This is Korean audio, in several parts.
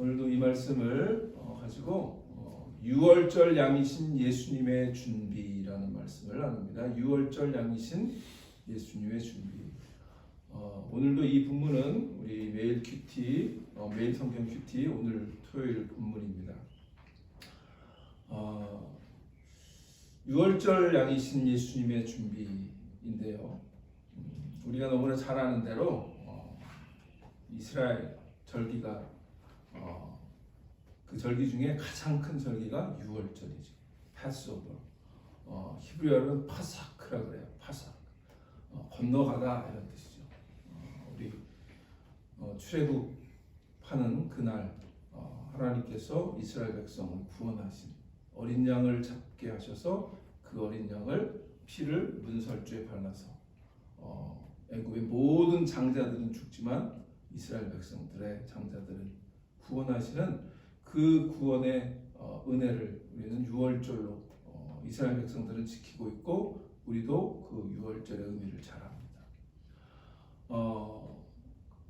오늘도 이 말씀을 어, 가지고 어, 6월절 양이신 예수님의 준비라는 말씀을 나눕니다. 6월절 양이신 예수님의 준비. 어, 오늘도 이 본문은 우리 매일 큐티, 어, 매일 성경 큐티 오늘 토요일 본문입니다. 어, 6월절 양이신 예수님의 준비인데요. 음, 우리가 너무나 잘 아는 대로 어, 이스라엘 절기가 어, 그 절기 중에 가장 큰 절기가 6월절이죠. 패스오버. 어, 히브리어로는 파사크라 그래요. 파사. 어, 건너가다 이런 뜻이죠. 어, 우리 어, 출애굽하는 그날 어, 하나님께서 이스라엘 백성을 구원하신 어린 양을 잡게 하셔서 그 어린 양을 피를 문설주에 발라서 어, 애굽의 모든 장자들은 죽지만 이스라엘 백성들의 장자들은 구원하시는 그 구원의 어, 은혜를 우리는 6월절로 어, 이스라엘 백성들은 지키고 있고 우리도 그 6월절의 의미를 잘 압니다. 어,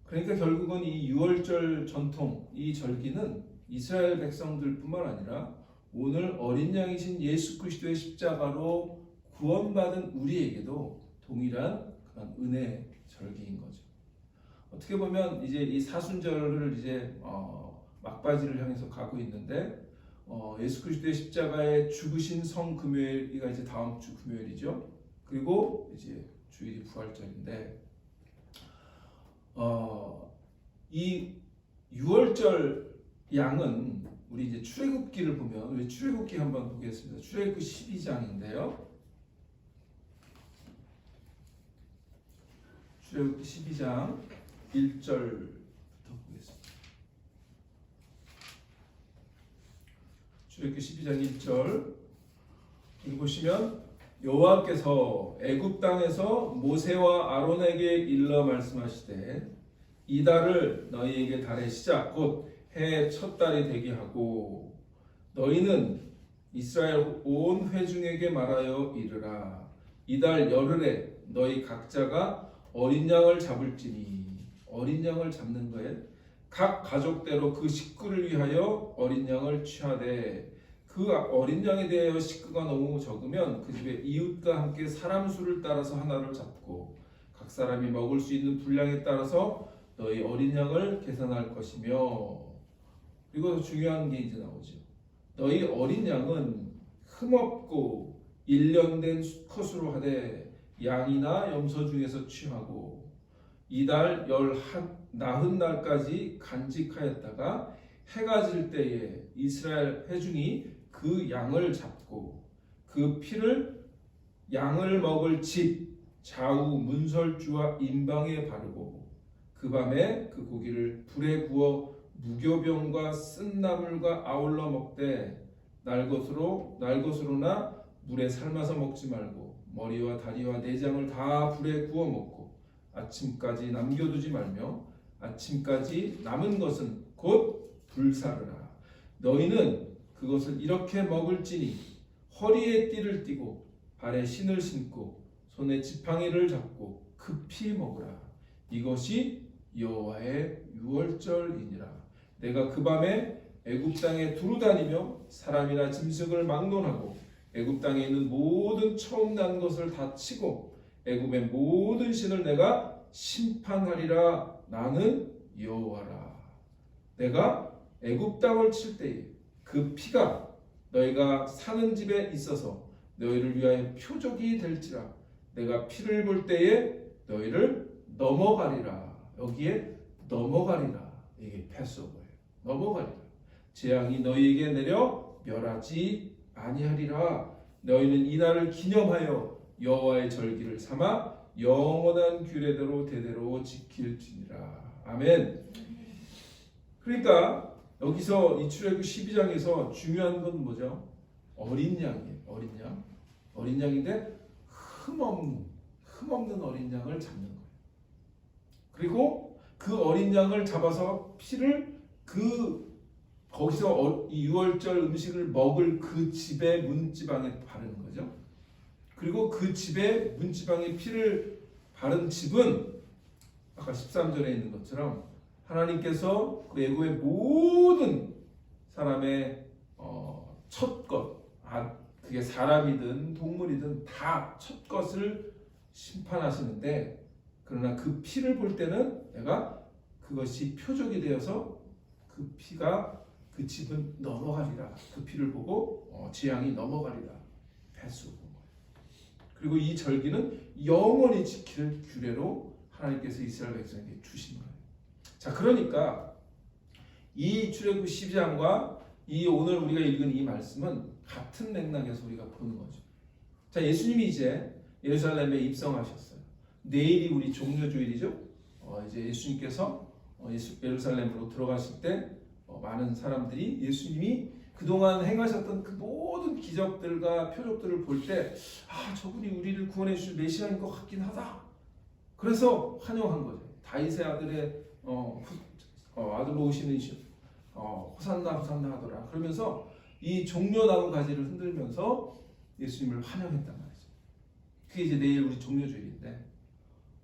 그러니까 결국은 이 6월절 전통, 이 절기는 이스라엘 백성들뿐만 아니라 오늘 어린 양이신 예수 그리스도의 십자가로 구원받은 우리에게도 동일한 그런 은혜 절기인 거죠. 어떻게 보면 이제 이 사순절을 이제 어, 막바지를 향해서 가고 있는데 어, 예수 그리스도의 십자가에 죽으신 성 금요일이가 이제 다음 주 금요일이죠. 그리고 이제 주일이 부활절인데 어, 이 6월절 양은 우리 이제 출애굽기를 보면 우리 출애굽기 한번 보겠습니다. 출애굽기 12장인데요. 출애굽기 12장 1절부터 보겠습니다. 출애굽기 12장 1절. 여기 보시면 여호와께서 애굽 땅에서 모세와 아론에게 일러 말씀하시되 이 달을 너희에게 달의 시작 곧 해 첫 달이 되게 하고 너희는 이스라엘 온 회중에게 말하여 이르라. 이달 열흘에 너희 각자가 어린 양을 잡을지니 어린 양을 잡는 거에 각 가족대로 그 식구를 위하여 어린 양을 취하되 그 어린 양에 대하여 식구가 너무 적으면 그 집에 이웃과 함께 사람 수를 따라서 하나를 잡고 각 사람이 먹을 수 있는 분량에 따라서 너희 어린 양을 계산할 것이며 그리고 더 중요한 게 이제 나오죠. 너희 어린 양은 흠없고 일련된 수컷으로 하되 양이나 염소 중에서 취하고 이달 열한 나흔 날까지 간직하였다가 해가 질 때에 이스라엘 회중이 그 양을 잡고 그 피를 양을 먹을 집 좌우 문설주와 임방에 바르고 그 밤에 그 고기를 불에 구워 무교병과 쓴나물과 아울러 먹되 날것으로 날것으로나 물에 삶아서 먹지 말고 머리와 다리와 내장을 다 불에 구워 먹고 아침까지 남겨두지 말며 아침까지 남은 것은 곧 불사르라. 너희는 그것을 이렇게 먹을지니 허리에 띠를 띠고 발에 신을 신고 손에 지팡이를 잡고 급히 먹으라. 이것이 여호와의 유월절이니라. 내가 그 밤에 애굽 땅에 두루 다니며 사람이나 짐승을 막론하고 애굽 땅에 있는 모든 처음 난 것을 다 치고 애굽의 모든 신을 내가 심판하리라 나는 여호와라. 내가 애굽 땅을 칠 때에 그 피가 너희가 사는 집에 있어서 너희를 위하여 표적이 될지라. 내가 피를 볼 때에 너희를 넘어가리라. 여기에 넘어가리라. 이게 패스오버예요 넘어가리라. 재앙이 너희에게 내려 멸하지 아니하리라. 너희는 이날을 기념하여 여호와의 절기를 삼아 영원한 규례대로 대대로 지킬지니라 아멘 그러니까 여기서 이 출애굽 12장에서 중요한 건 뭐죠? 어린 양이에요. 어린 양. 어린 양인데 흠없는 흠없는 어린 양을 잡는 거예요. 그리고 그 어린 양을 잡아서 피를 그 거기서 어- 이 6월절 음식을 먹을 그 집의 문지방에 바르는 거죠. 그리고 그 집의 문지방에 피를 바른 집은 아까 13절에 있는 것처럼 하나님께서 그 애굽의 모든 사람의 어, 첫 것, 아, 그게 사람이든 동물이든 다 첫 것을 심판하시는데 그러나 그 피를 볼 때는 내가 그것이 표적이 되어서 그 피가 그 집은 넘어가리라. 그 피를 보고 어, 재앙이 넘어가리라. 배수. 그리고 이 절기는 영원히 지킬 규례로 하나님께서 이스라엘 백성에게 주신 거예요. 자, 그러니까 이 출애굽 12장과 이 오늘 우리가 읽은 이 말씀은 같은 맥락에서 우리가 보는 거죠. 자, 예수님이 이제 예루살렘에 입성하셨어요. 내일이 우리 종료주일이죠. 어, 이제 예수님께서 어, 예수, 예루살렘으로 들어가실 때 어, 많은 사람들이 예수님이 그동안 행하셨던 그 모든 기적들과 표적들을 볼 때, 아, 저분이 우리를 구원해 주실 메시아인 것 같긴 하다. 그래서 환영한 거죠. 다윗의 아들의 어, 후- 어, 아들로 오시는 시, 어, 호산나 호산나 하더라. 그러면서 이 종려 나무 가지를 흔들면서 예수님을 환영했단 말이죠. 그게 이제 내일 우리 종려주일인데,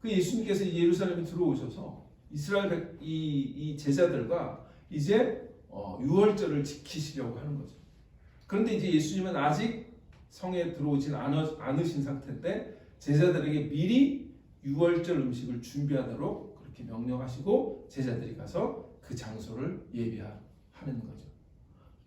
그 예수님께서 이 예루살렘에 들어오셔서 이스라엘 백, 이, 이 제자들과 이제 어, 유월절을 지키시려고 하는 거죠. 그런데 이제 예수님은 아직 성에 들어오진 않으, 않으신 상태인데 제자들에게 미리 유월절 음식을 준비하도록 그렇게 명령하시고 제자들이 가서 그 장소를 예비하는 거죠.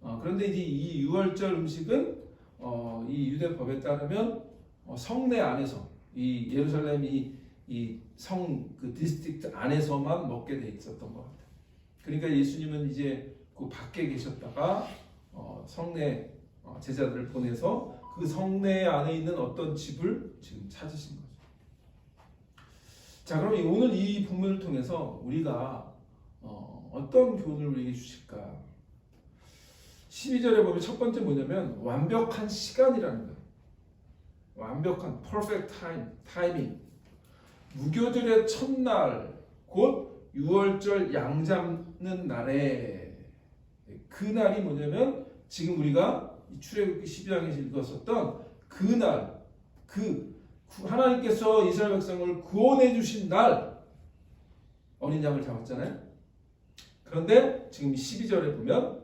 어, 그런데 이제 이 유월절 음식은 어, 이 유대 법에 따르면 어, 성내 안에서 이 예루살렘이 이성그 디스트릭트 안에서만 먹게 돼 있었던 것 같아요. 그러니까 예수님은 이제 그 밖에 계셨다가 어, 성내 어, 제자들을 보내서 그 성내 안에 있는 어떤 집을 지금 찾으신 거죠. 자, 그럼 이- 오늘 이 본문을 통해서 우리가 어, 어떤 교훈을 우리에게 주실까? 12절에 보면 첫 번째 뭐냐면 완벽한 시간이라는 거예요. 완벽한 perfect time, 타이밍. 무교절의 첫날 곧 6월절 양 잡는 날에 그 날이 뭐냐면 지금 우리가 이 출애굽기 12장에서 읽었었던 그날 그 구- 하나님께서 이스라엘 백성을 구원해 주신 날 어린 양을 잡았잖아요. 그런데 지금 12절에 보면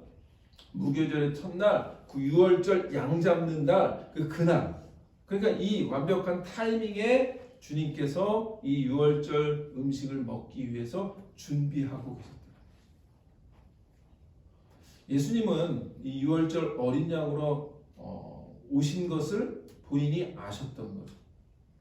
무교절의 첫날 그 6월절 양 잡는 날 그 그날 그러니까 이 완벽한 타이밍에 주님께서 이 유월절 음식을 먹기 위해서 준비하고 계셨다. 예수님은 이 유월절 어린 양으로 어, 오신 것을 본인이 아셨던 거죠.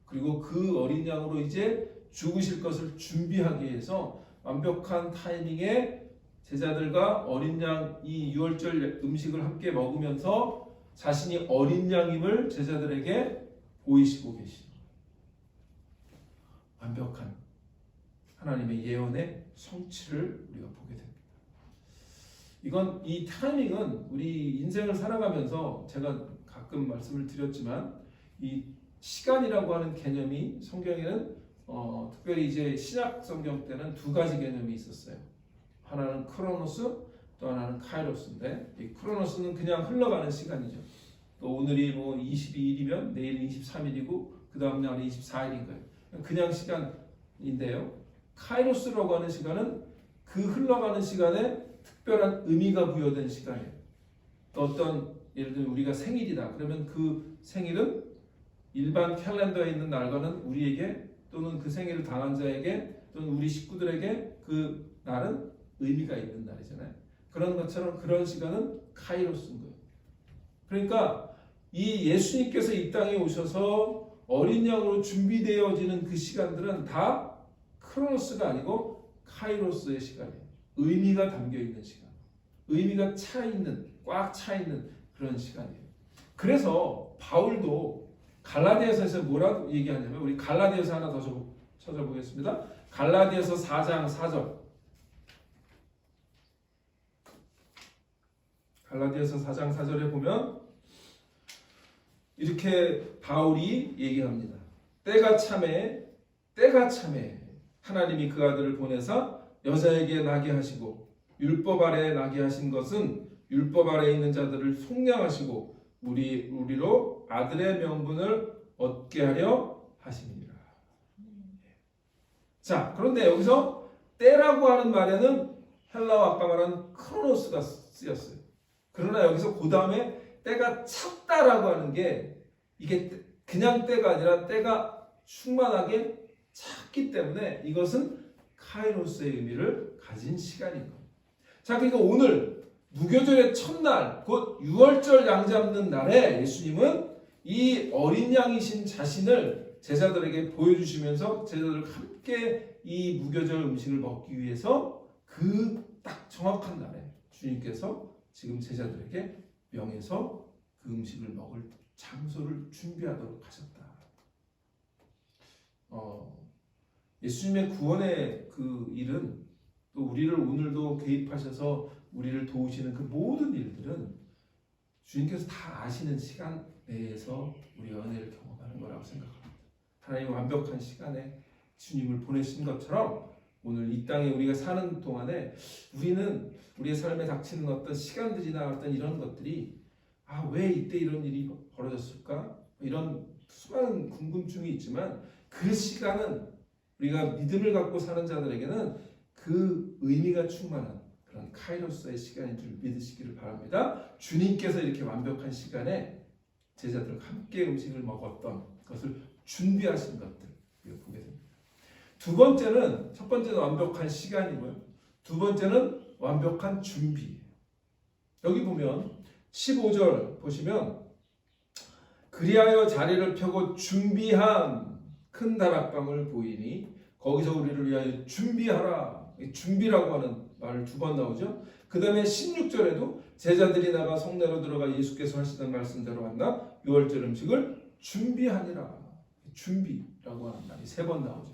그리고 그 어린 양으로 이제 죽으실 것을 준비하기 위해서 완벽한 타이밍에 제자들과 어린 양 이 유월절 음식을 함께 먹으면서 자신이 어린 양임을 제자들에게 보이시고 계신 완벽한 하나님의 예언의 성취를 우리가 보게 됩니다. 이건 이 타이밍은 우리 인생을 살아가면서 제가 가끔 말씀을 드렸지만 이 시간이라고 하는 개념이 성경에는 어, 특별히 이제 신약 성경 때는 두 가지 개념이 있었어요. 하나는 크로노스, 또 하나는 카이로스인데 이 크로노스는 그냥 흘러가는 시간이죠. 또 오늘이 뭐 22일이면 내일 23일이고 그 다음 날이 24일인 거예요. 그냥 시간인데요. 카이로스라고 하는 시간은 그 흘러가는 시간에 특별한 의미가 부여된 시간이에요. 또 어떤 예를 들면 우리가 생일이다. 그러면 그 생일은 일반 캘린더에 있는 날과는 우리에게 또는 그 생일을 당한 자에게 또는 우리 식구들에게 그 날은 의미가 있는 날이잖아요. 그런 것처럼 그런 시간은 카이로스인 거예요. 그러니까 이 예수님께서 이 땅에 오셔서 어린 양으로 준비되어지는 그 시간들은 다 크로노스가 아니고 카이로스의 시간이에요. 의미가 담겨 있는 시간. 의미가 차 있는, 꽉 차 있는 그런 시간이에요. 그래서 바울도 갈라디아서에서 뭐라고 얘기하냐면 우리 갈라디아서 하나 더좀 찾아보겠습니다. 갈라디아서 4장 4절. 갈라디아서 4장 4절에 보면 이렇게 바울이 얘기합니다. 때가 참에 때가 참에 하나님이 그 아들을 보내사 여자에게 나게 하시고 율법 아래 나게 하신 것은 율법 아래 있는 자들을 속량하시고 우리 우리로 아들의 명분을 얻게 하려 하심이니라. 자, 그런데 여기서 때라고 하는 말에는 헬라어 아까 말한 크로노스가 쓰였어요. 그러나 여기서 그 다음에 때가 찼다라고 하는 게 이게 때- 그냥 때가 아니라 때가 충만하게 찼기 때문에 이것은 카이로스의 의미를 가진 시간인 겁니다. 자, 그러니까 오늘 무교절의 첫날, 곧 6월절 양 잡는 날에 예수님은 이 어린 양이신 자신을 제자들에게 보여주시면서 제자들과 함께 이 무교절 음식을 먹기 위해서 그 딱 정확한 날에 주님께서 지금 제자들에게 명해서 그 음식을 먹을 장소를 준비하도록 하셨다. 어, 예수님의 구원의 그 일은 또 우리를 오늘도 개입하셔서 우리를 도우시는 그 모든 일들은 주님께서 다 아시는 시간 내에서 우리가 은혜를 경험하는 거라고 생각합니다. 하나님 완벽한 시간에 주님을 보내신 것처럼 오늘 이 땅에 우리가 사는 동안에 우리는 우리의 삶에 닥치는 어떤 시간들이나 어떤 이런 것들이 아 왜 이때 이런 일이 벌어졌을까 이런 수많은 궁금증이 있지만 그 시간은 우리가 믿음을 갖고 사는 자들에게는 그 의미가 충만한 그런 카이로스의 시간인 줄 믿으시기를 바랍니다. 주님께서 이렇게 완벽한 시간에 제자들과 함께 음식을 먹었던 것을 준비하신 것들 우리가 보게 됩니다. 두 번째는 첫 번째는 완벽한 시간이고요. 두 번째는 완벽한 준비. 여기 보면 15절 보시면 그리하여 자리를 펴고 준비한 큰 다락방을 보이니 거기서 우리를 위하여 준비하라. 이 준비라고 하는 말을 두번 나오죠. 그 다음에 16절에도 제자들이 나가 성내로 들어가 예수께서 하시던 말씀대로 만나 6월절 음식을 준비하니라. 준비라고 하는 말이 세 번 나오죠.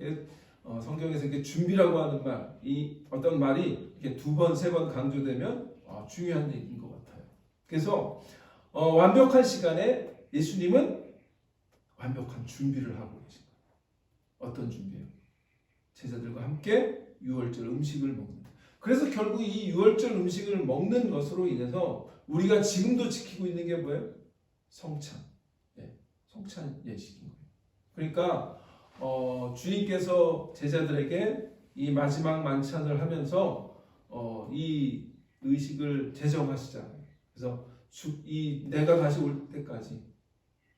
예, 어, 성경에서 이렇게 준비라고 하는 말, 이 어떤 말이 이렇게 두 번, 세 번 강조되면 어, 중요한 얘기인 것 같아요. 그래서 어, 완벽한 시간에 예수님은 완벽한 준비를 하고 계신 거예요. 어떤 준비요? 제자들과 함께 6월절 음식을 먹는. 그래서 결국 이 6월절 음식을 먹는 것으로 인해서 우리가 지금도 지키고 있는 게 뭐예요? 성찬. 예, 성찬 예식인 거예요. 그러니까 어, 주님께서 제자들에게 이 마지막 만찬을 하면서 어, 이 의식을 제정하시잖아요. 그래서 주, 이 내가 다시 올 때까지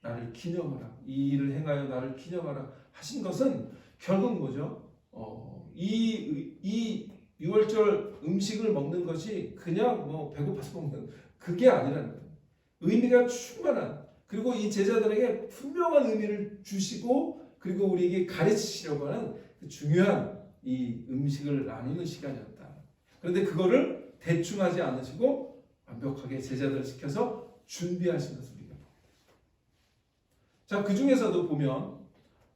나를 기념하라. 이 일을 행하여 나를 기념하라 하신 것은 결국 뭐죠? 어, 이, 이 6월절 음식을 먹는 것이 그냥 뭐 배고파서 먹는 그게 아니라는 거예요. 의미가 충만한 그리고 이 제자들에게 분명한 의미를 주시고 그리고 우리에게 가르치시려고 하는 그 중요한 이 음식을 나누는 시간이었다. 그런데 그거를 대충 하지 않으시고 완벽하게 제자들을 시켜서 준비하신 것을. 자, 그 중에서도 보면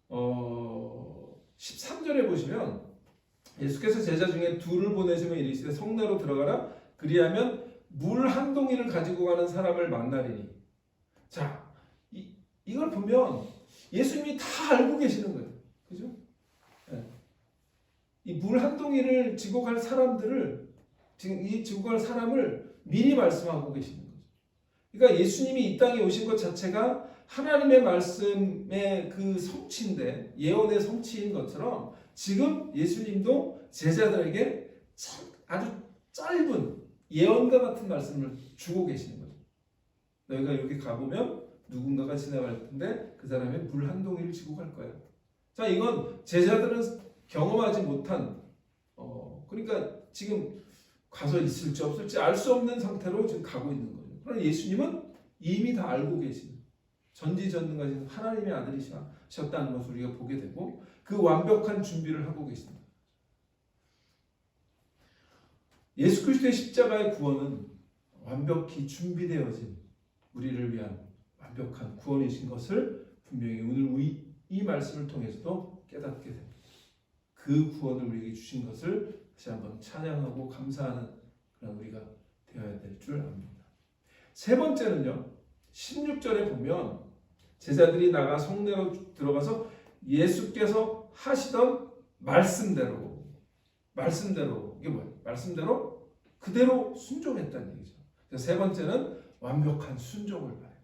어, 13절에 보시면 예수께서 제자 중에 둘을 보내시면 이르시되 성내로 들어가라. 그리하면 물 한 동이를 가지고 가는 사람을 만나리니. 자 이, 이걸 보면 예수님이 다 알고 계시는 거예요. 그죠? 이물 한 동이를 지고 갈 사람들을 지금 이 지고 갈 사람을 미리 말씀하고 계시는 거죠. 그러니까 예수님이 이 땅에 오신 것 자체가 하나님의 말씀의 그 성취인데 예언의 성취인 것처럼 지금 예수님도 제자들에게 참 아주 짧은 예언과 같은 말씀을 주고 계시는 거죠. 너희가 이렇게 가보면 누군가가 지나갈 텐데 그 사람이 물 한 동이를 지고 갈 거야. 자, 이건 제자들은 경험하지 못한 어 그러니까 지금 가서 있을지 없을지 알 수 없는 상태로 지금 가고 있는 거죠. 그러나 예수님은 이미 다 알고 계시는 전지전능하신 하나님의 아들이셨다는 것을 우리가 보게 되고 그 완벽한 준비를 하고 계십니다. 예수 그리스도의 십자가의 구원은 완벽히 준비되어진 우리를 위한 완벽한 구원이신 것을 분명히 오늘 이, 이 말씀을 통해서도 깨닫게 됩니다. 그 구원을 우리에게 주신 것을 다시 한번 찬양하고 감사하는 그런 우리가 되어야 될 줄 압니다. 세 번째는요. 16절에 보면 제자들이 나가 성내로 들어가서 예수께서 하시던 말씀대로 말씀대로 이게 뭐예요? 말씀대로 그대로 순종했다는 얘기죠. 세 번째는 완벽한 순종을 말해요.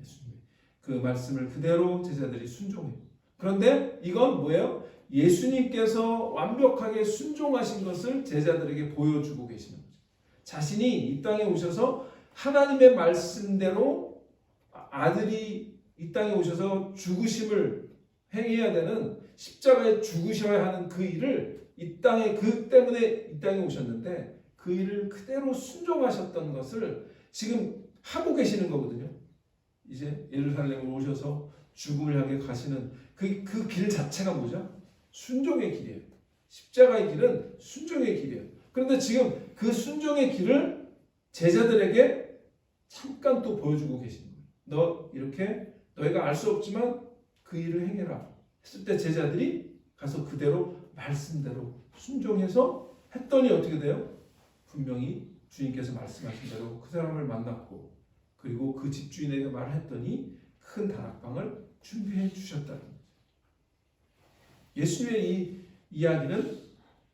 예수님 그 말씀을 그대로 제자들이 순종해요. 그런데 이건 뭐예요? 예수님께서 완벽하게 순종하신 것을 제자들에게 보여주고 계시는 거죠. 자신이 이 땅에 오셔서 하나님의 말씀대로 아들이 이 땅에 오셔서 죽으심을 행해야 되는 십자가에 죽으셔야 하는 그 일을 이 땅에 그 때문에 이 땅에 오셨는데 그 일을 그대로 순종하셨던 것을 지금 하고 계시는 거거든요. 이제 예루살렘으로 오셔서 죽음을 향해 가시는 그 그 길 자체가 뭐죠? 순종의 길이에요. 십자가의 길은 순종의 길이에요. 그런데 지금 그 순종의 길을 제자들에게 잠깐 또 보여주고 거예요. 너 이렇게 너희가 알 수 없지만 그 일을 행해라. 했을 때 제자들이 가서 그대로 말씀대로 순종해서 했더니 어떻게 돼요? 분명히 주님께서 말씀하신 대로 그 사람을 만났고 그리고 그 집주인에게 말했더니 큰 다락방을 준비해 주셨다는 거죠. 예수님의 이 이야기는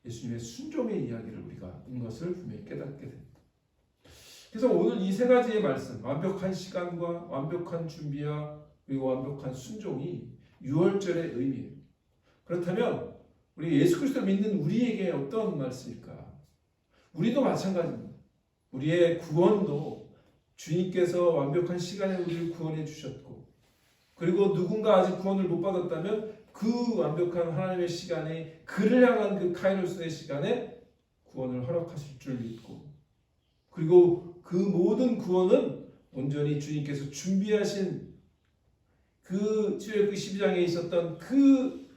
예수님의 순종의 이야기를 우리가 인 것을 분명히 깨닫게 됩니다. 그래서 오늘 이 세 가지의 말씀, 완벽한 시간과 완벽한 준비와 그리고 완벽한 순종이 유월절의 의미예요. 그렇다면 우리 예수 그리스도 믿는 우리에게 어떤 말씀일까? 우리도 마찬가지입니다. 우리의 구원도 주님께서 완벽한 시간에 우리를 구원해 주셨고 그리고 누군가 아직 구원을 못 받았다면 그 완벽한 하나님의 시간에 그를 향한 그 카이로스의 시간에 구원을 허락하실 줄 믿고 그리고 그 모든 구원은 온전히 주님께서 준비하신 그 출애굽 12장에 있었던 그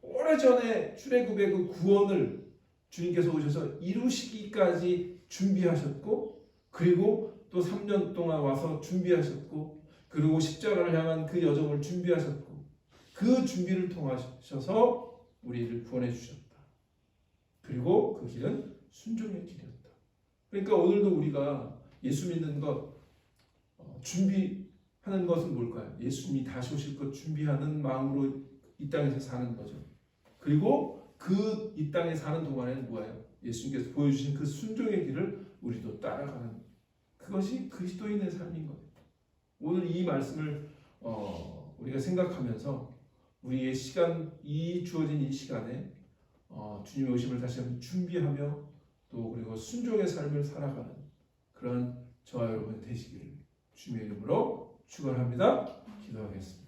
오래전에 출애굽의 그 구원을 주님께서 오셔서 이루시기까지 준비하셨고 그리고 또 3년 동안 와서 준비하셨고 그리고 십자가를 향한 그 여정을 준비하셨고 그 준비를 통하셔서 우리를 구원해 주셨다. 그리고 그 길은 순종의 길이었다. 그러니까 오늘도 우리가 예수 믿는 것 어, 준비하는 것은 뭘까요? 예수님이 다시 오실 것 준비하는 마음으로 이 땅에서 사는 거죠. 그리고 그 이 땅에 사는 동안에는 뭐예요? 예수님께서 보여주신 그 순종의 길을 우리도 따라가는 그것이 그리스도인의 삶인 거예요. 오늘 이 말씀을 어, 우리가 생각하면서 우리의 시간 이 주어진 이 시간에 어, 주님의 오심을 다시 한번 준비하며 또 그리고 순종의 삶을 살아가는 그런 저와 여러분 되시기를 주님의 이름으로 축원합니다. 기도하겠습니다.